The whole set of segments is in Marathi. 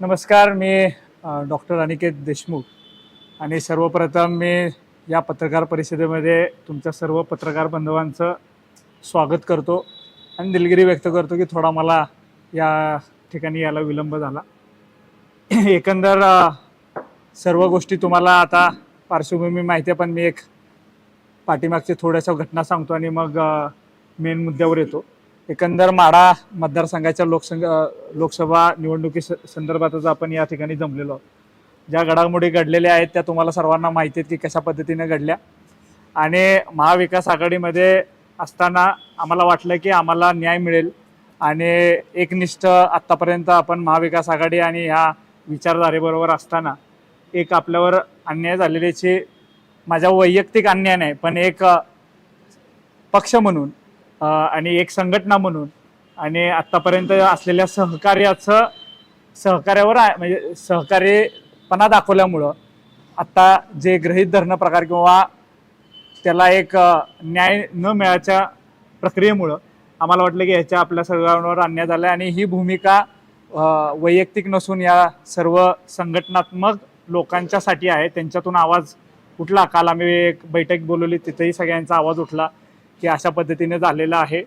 नमस्कार मी डॉक्टर अनिकेत देशमुख आणि सर्वप्रथम मी या पत्रकार परिषदेमध्ये तुमच्या सर्व पत्रकार बांधवांचं स्वागत करतो आणि दिलगिरी व्यक्त करतो की थोडा मला या ठिकाणी यायला विलंब झाला. एकंदर सर्व गोष्टी तुम्हाला आता पार्श्वभूमी माहिती आहे पण मी एक पाठीमागच्या थोड्याशा घटना सांगतो आणि मग मेन मुद्द्यावर येतो. एकंदर माढा मतदारसंघाच्या लोकसंघ लोकसभा निवडणुकी स- संदर्भातच आपण या ठिकाणी जमलेलो आहोत. ज्या घडामोडी घडलेल्या आहेत त्या तुम्हाला सर्वांना माहिती आहेत की कशा पद्धतीने घडल्या. आणि महाविकास आघाडीमध्ये असताना आम्हाला वाटलं की आम्हाला न्याय मिळेल. आणि एकनिष्ठ आत्तापर्यंत आपण महाविकास आघाडी आणि ह्या विचारधारेबरोबर असताना एक आपल्यावर अन्याय झालेल्याची माझ्या वैयक्तिक अन्याय नाही पण एक पक्ष म्हणून आणि एक संघटना म्हणून. आणि आत्तापर्यंत असलेल्या सहकार्याचं सहकार्यावर म्हणजे सहकार्यपणा दाखवल्यामुळं आत्ता जे गृहीत धरणं प्रकार किंवा त्याला एक न्याय न मिळायच्या प्रक्रियेमुळं आम्हाला वाटलं की ह्याच्या आपल्या सर्वांवर अन्याय झाला आणि ही भूमिका वैयक्तिक नसून या सर्व संघटनात्मक लोकांच्यासाठी आहे. त्यांच्यातून आवाज उठला. काल आम्ही एक बैठक बोलवली. तिथेही सगळ्यांचा आवाज उठला. की अशा पद्धतीने झालेलं आहे.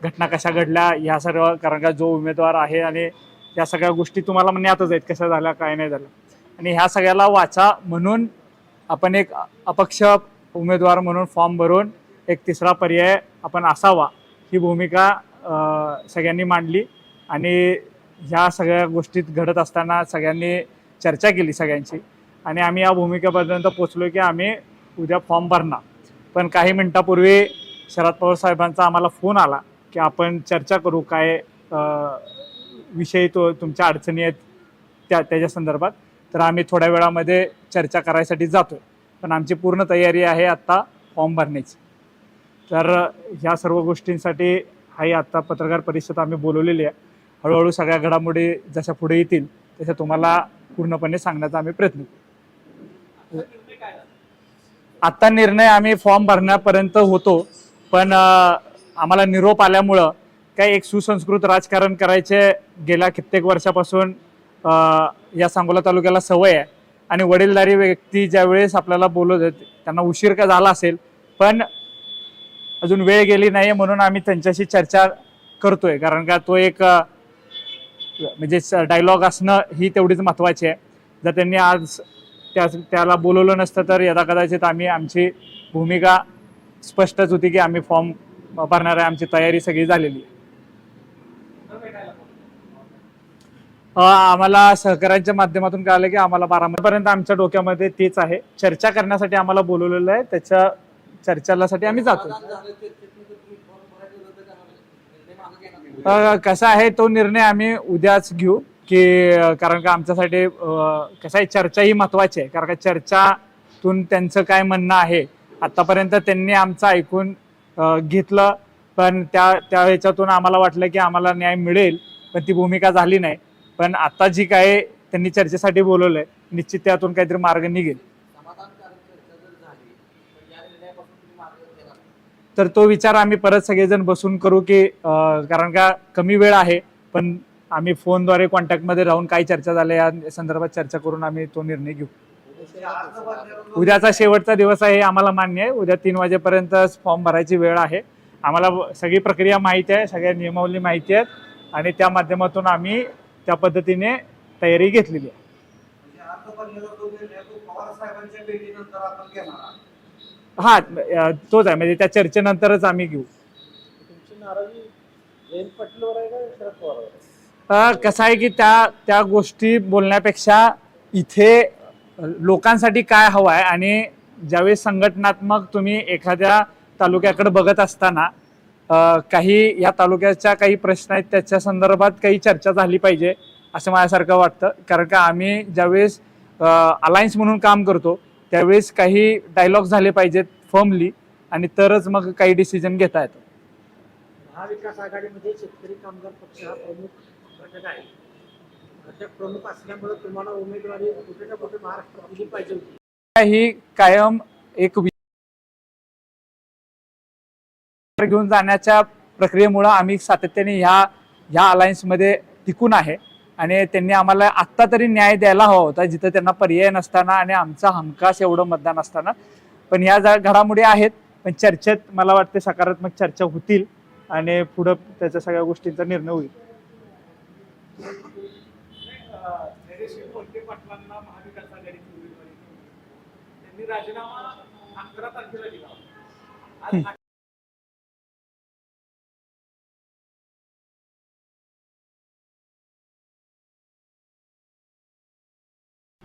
घटना कशा घडल्या ह्या सर्व कारण का जो उमेदवार आहे आणि या सगळ्या गोष्टी तुम्हाला म्हणण्यातच आहेत कशा झाल्या काय नाही झालं. आणि ह्या सगळ्याला वाचा म्हणून आपण एक अपक्ष उमेदवार म्हणून फॉर्म भरून एक तिसरा पर्याय आपण असावा ही भूमिका सगळ्यांनी मांडली आणि ह्या सगळ्या गोष्टीत घडत असताना सगळ्यांनी चर्चा केली सगळ्यांची आणि आम्ही या भूमिकेपर्यंत पोचलो की आम्ही उद्या फॉर्म भरणार. पण काही मिनटापूर्वी शरद पवार साहेबांचा आम्हाला फोन आला की आपण चर्चा करू काय विषय तो तुमच्या अडचणी आहेत त्या त्याच्या संदर्भात. तर आम्ही थोड्या वेळामध्ये चर्चा करायसाठी जातो पण आमची पूर्ण तयारी आहे आत्ता फॉर्म भरण्याची. तर ह्या सर्व गोष्टींसाठी हाही आत्ता पत्रकार परिषद आम्ही बोलवलेली आहे. हळूहळू सगळ्या घडामोडी जशा पुढे येतील तशा तुम्हाला पूर्णपणे सांगण्याचा आम्ही प्रयत्न करू. आत्ता निर्णय आम्ही फॉर्म भरण्यापर्यंत होतो. पण आम्हाला निरोप आल्यामुळं काय एक सुसंस्कृत राजकारण करायचे गेल्या कित्येक वर्षापासून या सांगोला तालुक्याला सवय आहे. आणि वडीलधारी व्यक्ती ज्यावेळेस आपल्याला बोलत होते त्यांना उशीर का झाला असेल? पण अजून वेळ गेली नाही म्हणून आम्ही त्यांच्याशी चर्चा करतोय. कारण का तो एक म्हणजे डायलॉग असणं ही तेवढीच महत्त्वाची आहे. जर त्यांनी आज त्या त्याला बोलवलं नसतं तर यदा कदाचित आम्ही आमची भूमिका स्पष्टच होती की आम्ही फॉर्म भरणार आहे आमची तयारी सगळी झालेली आहे. आम्हाला सहकार्यांच्या माध्यमातून कळालं की आम्हाला बारामतीपर्यंत आमच्या डोक्यामध्ये तेच आहे. चर्चा करण्यासाठी आम्हाला बोलवलेलं आहे. त्याच्या चर्चासाठी आम्ही जातो कसा आहे तो निर्णय आम्ही उद्याच घेऊ की कारण का आमच्यासाठी कसं आहे चर्चा ही महत्वाची आहे. कारण का चर्चातून त्यांचं काय म्हणणं आहे आतापर्यंत त्यांनी आमचं ऐकून घेतलं पण त्या त्या ह्याच्यातून आम्हाला वाटलं की आम्हाला न्याय मिळेल पण ती भूमिका झाली नाही. पण आता जी काय त्यांनी चर्चेसाठी बोलवलंय निश्चित त्यातून काहीतरी मार्ग निघेल. तर तो विचार आम्ही परत सगळेजण बसून करू की कारण का कमी वेळ आहे पण आम्ही फोनद्वारे कॉन्टॅक्टमध्ये राहून काय चर्चा झाल्या या संदर्भात चर्चा करून आम्ही तो निर्णय घेऊ. उद्याचा शेवटचा दिवस आहे आम्हाला मान्य आहे. उद्या तीन वाजेपर्यंत फॉर्म भरायची वेळ आहे. आम्हाला सगळी प्रक्रिया माहिती आहे सगळ्या नियमावली माहिती आहेत आणि त्या माध्यमातून आम्ही त्या पद्धतीने तयारी घेतलेली आहे. हा तोच आहे. म्हणजे त्या चर्चेनंतरच आम्ही घेऊ. कसं आहे की त्या त्या गोष्टी बोलण्यापेक्षा इथे लोकांसाठी काय हवं आहे आणि ज्यावेळेस संघटनात्मक तुम्ही एखाद्या तालुक्याकडे बघत असताना काही या तालुक्याच्या काही प्रश्न आहेत त्याच्या संदर्भात काही चर्चा झाली पाहिजे असं माझ्यासारखं वाटतं. कारण का आम्ही ज्यावेळेस अलायन्स म्हणून काम करतो त्यावेळेस काही डायलॉग झाले पाहिजेत फर्मली आणि तरच मग काही डिसिजन घेता येतं. महाविकास आघाडीमध्ये शेतकरी कामगार पक्ष हा प्रमुख घटक आहे. प्रमुख असल्यामुळे तुम्हाला उमेदवारी कुठे ना कुठे महाराष्ट्रात पाहिजे होती. ही कायम एक घेऊन जाण्याच्या प्रक्रियेमुळं आम्ही सातत्याने ह्या ह्या अलायन्समध्ये टिकून आहे. आणि त्यांनी आम्हाला आत्ता तरी न्याय द्यायला हवा होता जिथं त्यांना पर्याय नसताना आणि आमचा हमखास एवढं मतदान असताना. पण या घडामोडी आहेत पण चर्चेत मला वाटते सकारात्मक चर्चा होतील आणि पुढं त्याच्या सगळ्या गोष्टींचा निर्णय होईल. पाटलांना महाविकास आघाडीची उमेदवारी त्यांनी राजीनामा अकरा तारखेला दिला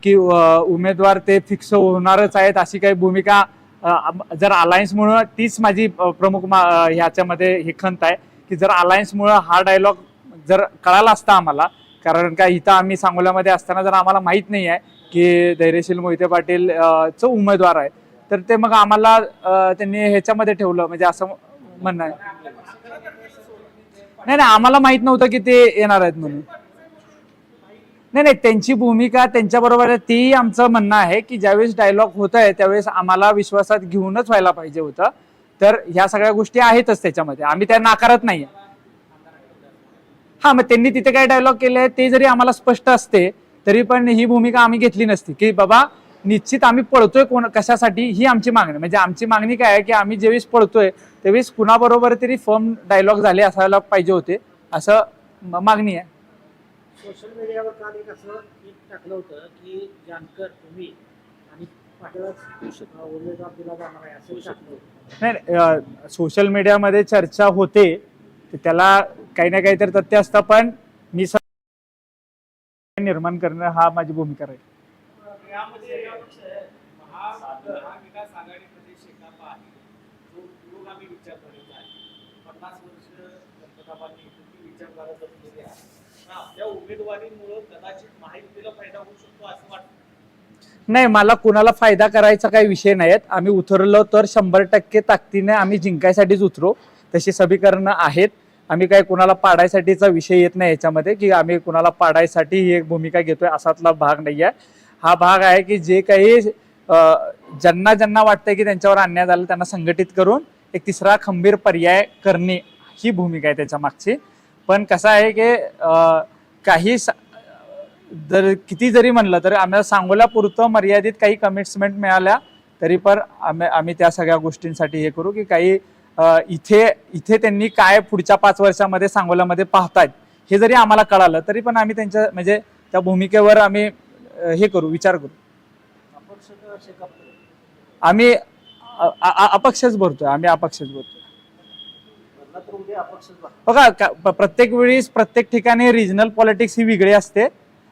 की उमेदवार ते फिक्स होणारच आहेत अशी काही भूमिका जर अलायन्समुळं तीच माझी प्रमुख ह्याच्यामध्ये हे खंत आहे की जर अलायन्समुळं हा डायलॉग जर कळाला असता आम्हाला कारण का इथं आम्ही सांगोल्यामध्ये असताना जर आम्हाला माहीत नाही आहे की धैर्यशील मोहिते पाटील च चं उमेदवार आहे तर ते मग आम्हाला त्यांनी ह्याच्यामध्ये ठेवलं म्हणजे असं म्हणणं आहे. नाही नाही आम्हाला माहीत नव्हतं की ते येणार आहेत म्हणून. नाही नाही त्यांची भूमिका त्यांच्याबरोबर तेही आमचं म्हणणं आहे की ज्यावेळेस डायलॉग होत आहे त्यावेळेस आम्हाला विश्वासात घेऊनच व्हायला पाहिजे होतं. तर ह्या सगळ्या गोष्टी आहेतच त्याच्यामध्ये. आम्ही त्या नाकारत नाही हा मग त्यांनी तिथे काय डायलॉग केले ते जरी आम्हाला स्पष्ट असते तरी पण ही भूमिका आम्ही घेतली नसती. की बाबा निश्चित आम्ही पळतोय कोण कशासाठी ही आमची मागणी. म्हणजे आमची मागणी काय आहे की आम्ही ज्यावेळेस पळतोय त्यावेळेस कुणाबरोबर तरी फर्म डायलॉग झाले असायला पाहिजे होते असं मागणी आहे. सोशल मीडियावर काल एक असं एक टाकलं होतं की जानकर तुम्ही आणि नाही सोशल मीडियामध्ये चर्चा होते त्याला काही ना काहीतरी तथ्य असतं पण मी निर्माण करणं हा माझी भूमिका राहील. नाही मला कुणाला फायदा करायचा काही विषय नाहीत. आम्ही उतरलो तर शंभर टक्के ताकदीने आम्ही जिंकायसाठीच उतरो. तशी समीकरणं आहेत. आम्ही काय कुणाला पाडायसाठीचा विषय येत नाही याच्यामध्ये की आम्ही कुणाला पाडायसाठी ही एक भूमिका घेतोय असातला भाग नाही आहे हा भाग आहे की जे काही ज्यांना ज्यांना वाटतंय की त्यांच्यावर अन्याय झाला त्यांना संघटित करून एक तिसरा खंबीर पर्याय करणे ही भूमिका आहे त्याच्या मागची. पण कसं आहे की काही जर किती जरी म्हणलं तर आम्हाला सांगोल्यापुरतं मर्यादित काही कमिट्समेंट मिळाल्या तरी पण आम्ही आम्ही त्या सगळ्या गोष्टींसाठी हे करू की काही इथे इथे त्यांनी काय पुढच्या पाच वर्षामध्ये सांगोल्यामध्ये पाहतायत हे जरी आम्हाला कळालं तरी पण आम्ही त्यांच्या म्हणजे त्या भूमिकेवर आम्ही हे करू विचार करू. आम्ही अपक्षच भरतोय आम्ही अपक्षच भरतोय. बघा प्रत्येक वेळीस प्रत्येक ठिकाणी रिजनल पॉलिटिक्स ही वेगळी असते.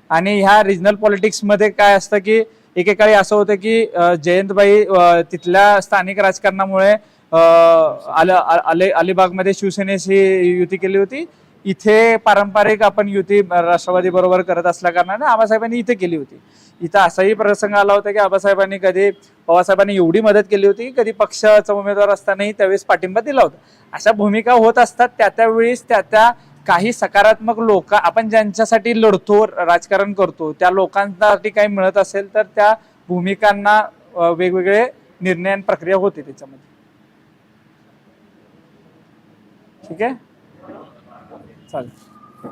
आणि ह्या रिजनल पॉलिटिक्समध्ये काय असतं की एकेकाळी असं होतं की जयंतबाई तिथल्या स्थानिक राजकारणामुळे आल- अले अलिबागमध्ये शिवसेनेशी युती केली होती. इथे पारंपरिक आपण युती राष्ट्रवादी बरोबर करत असल्या कारणाने आबासाहेबांनी इथे केली होती. इथं असाही प्रसंग आला होता की आबासाहेबांनी कधी पवारसाहेबांनी एवढी मदत केली होती की कधी पक्षाचा उमेदवार असतानाही त्यावेळेस पाठिंबा दिला होता. अशा भूमिका होत असतात त्या त्यावेळेस त्या त्या काही सकारात्मक लोक आपण ज्यांच्यासाठी लढतो राजकारण करतो त्या लोकांसाठी काही मिळत असेल तर त्या भूमिकांना वेगवेगळे निर्णय प्रक्रिया होते त्याच्यामध्ये. ठीक आहे? चालेल.